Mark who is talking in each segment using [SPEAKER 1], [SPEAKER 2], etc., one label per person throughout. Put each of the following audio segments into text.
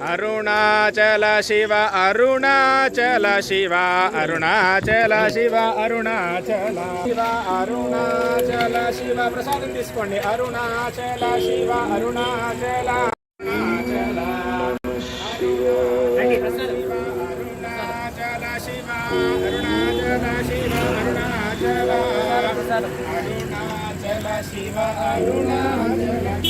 [SPEAKER 1] అరుణాచల శివ అరుణాచల శివ అరుణాచల శివ అరుణాచల శివ అరుణాచల శివ. ప్రసాదం తీసుకోండి. అరుణాచల శివ అరుణాచల అరుణాచల అరుణాచల శివ అరుణాచల శివ. అరుణాచల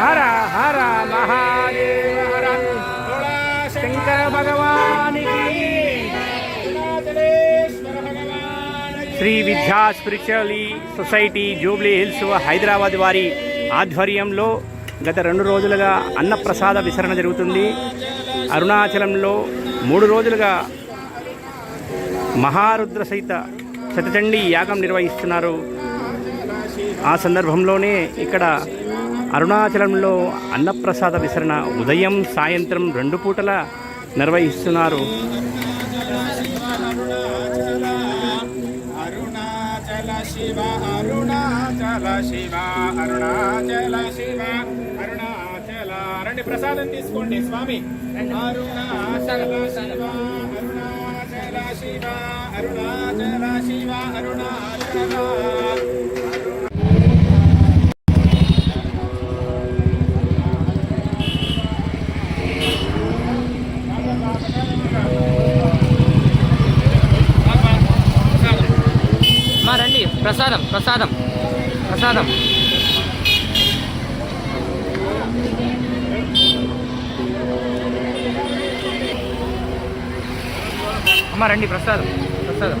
[SPEAKER 1] హర హర మహాదేవ హర శంకర భగవానికి
[SPEAKER 2] శ్రీ విద్యా స్పిరిచువలీ సొసైటీ జూబ్లీ హిల్స్ హైదరాబాద్ వారి ఆధ్వర్యంలో గత రెండు రోజులుగా అన్నప్రసాద విసరణ జరుగుతుంది. అరుణాచలంలో మూడు రోజులుగా మహారుద్ర సహిత శతచండీ యాగం నిర్వహిస్తున్నారు. ఆ సందర్భంలోనే ఇక్కడ అరుణాచలంలో అన్నప్రసాద విసరణ ఉదయం సాయంత్రం రెండు పూటల నిర్వహిస్తున్నారు.
[SPEAKER 1] అరుణాచల శివ అరుణాచల శివ అరుణాచల శివ అరుణాచల. రండి ప్రసాదం తీసుకోండి స్వామి. అరుణాచల శివ అరుణాచల శివ అరుణాచల శివ అరుణాచల
[SPEAKER 3] మా రండి ప్రసాదం ప్రసాదం ప్రసాదం. అమ్మ రండి ప్రసాదం ప్రసాదం.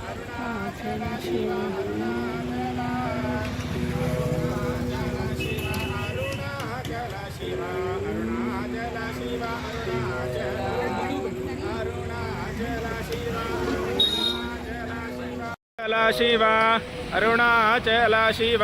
[SPEAKER 1] అరుణాచల శివ అరుణాచల శివ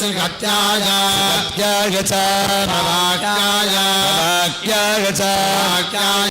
[SPEAKER 4] श्रीहत्याय हत्याय च वाक्याय वाक्याय च वाक्याय